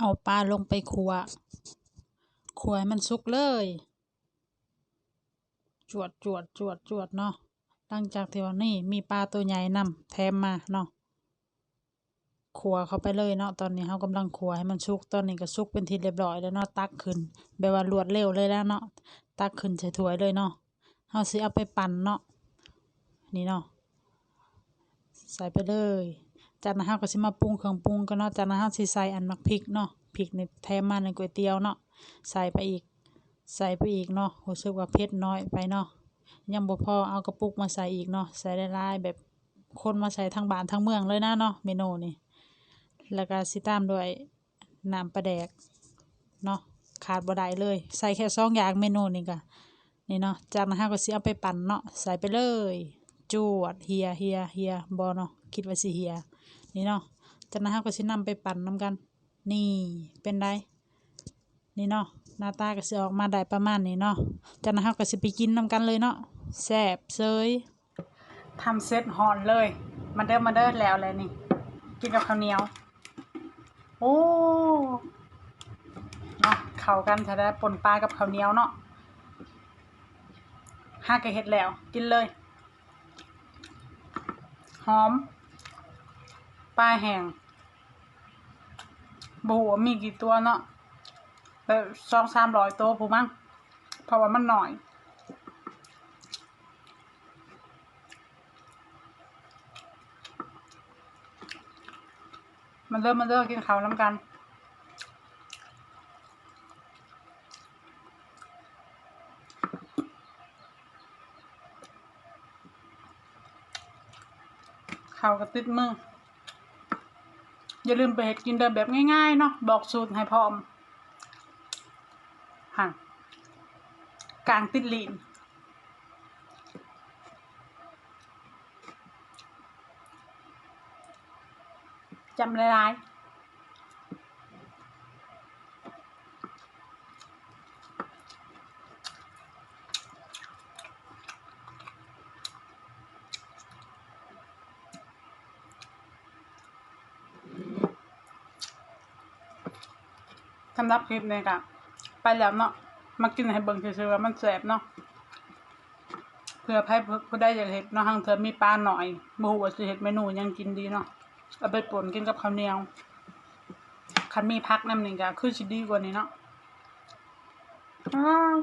เอาปลาลงไปคั่วคั่วมันสุกเลย จวดจวดจวดจวดเนาะหลังจากที่ว่านี่มีปลาตัวใหญ่นำแถมมาเนาะคัวเข้าไปเลยเนาะตอนนี้เฮากำลังคัวให้มันสุกตอนนี้ก็สุกเป็นทีเรียบร้อยแล้วเนาะตักขึ้นแบบว่ารวดเร็วเลยแล้วเนาะตักขึ้นใส่ถ้วยเลยเนาะเฮาสิเอาไปปั่นเนาะนี่เนาะใส่ไปเลย จากนั้นเฮาก็สิมาปรุงเครื่องปรุงกันเนาะจากนั้นเฮาสิใส่อันมักพริกเนาะพริกนี่แถมมาในก๋วยเตี๋ยวเนาะใส่ไปอีก ใส่ไปอีกเนาะรู้สึกว่าเผ็ดน้อยไปเนาะยังบ่พอเอากระปุกมาใส่อีกเนาะใส่หลายแบบคนมาใส่ทั้งบ้านทั้งเมืองเลยนะเนาะเมนูนี้แล้วก็สิตามด้วยน้ำปลาแดกเนาะขาดบ่ได้เลย ใส่แค่สองอย่างเมนูนี้ก็นี่เนาะจากนั้นเฮาก็สิเอาไปปั่นเนาะใส่ไปเลย จวดเฮียเฮียเฮียบ่เนาะคิดว่าสิเฮีย นี่เนาะจากนั้นเราก็สินำไปปั่นน้ำกัน นี่เป็นไดนี่เนาะหน้าตาก็สิออกมาได้ประมาณนี้เนาะจากนั้นเราก็สิไปกินน้ำกันเลยเนาะแซ่บเซยทำเสร็จหอนเลย มาเด้อมาเด้อแล้วเลยนี่ กินกับข้าวเหนียว โอ้เนาะเข้ากันถ้าได้ปนปลากับข้าวเหนียวเนาะห้ากระเฮ็ดแล้ว กินเลย หอม ปลาแห้งบฮูว่ามีกี่ตัวเนาะแบบสองสามร้อยตัวผู้มั้งเพราะว่ามันหน่อย มันเริ่มมันเริ่มกินข้าวน้ำกันข้าวกระติดมือ อย่าลืมไปเห็ดกินเดิมแบบง่ายๆเนาะบอกสูตรให้พร้อมห่างกลางติดลีนจำหลายๆ สำหรับคลิปนี้ก็ไปแล้วเนาะมากินให้เบิ่งเฉยๆว่ามันแสบเนาะเพื่อให้ผู้ได้อยากเห็ดเนาะทางเธอมีปลาหน่อยโมโหสิเห็ดเมนูยังกินดีเนาะเอาไปป่นกินกับข้าวเหนียวคันมีพักนำนี่ก็คือชิดีกว่านี้เนาะอ้า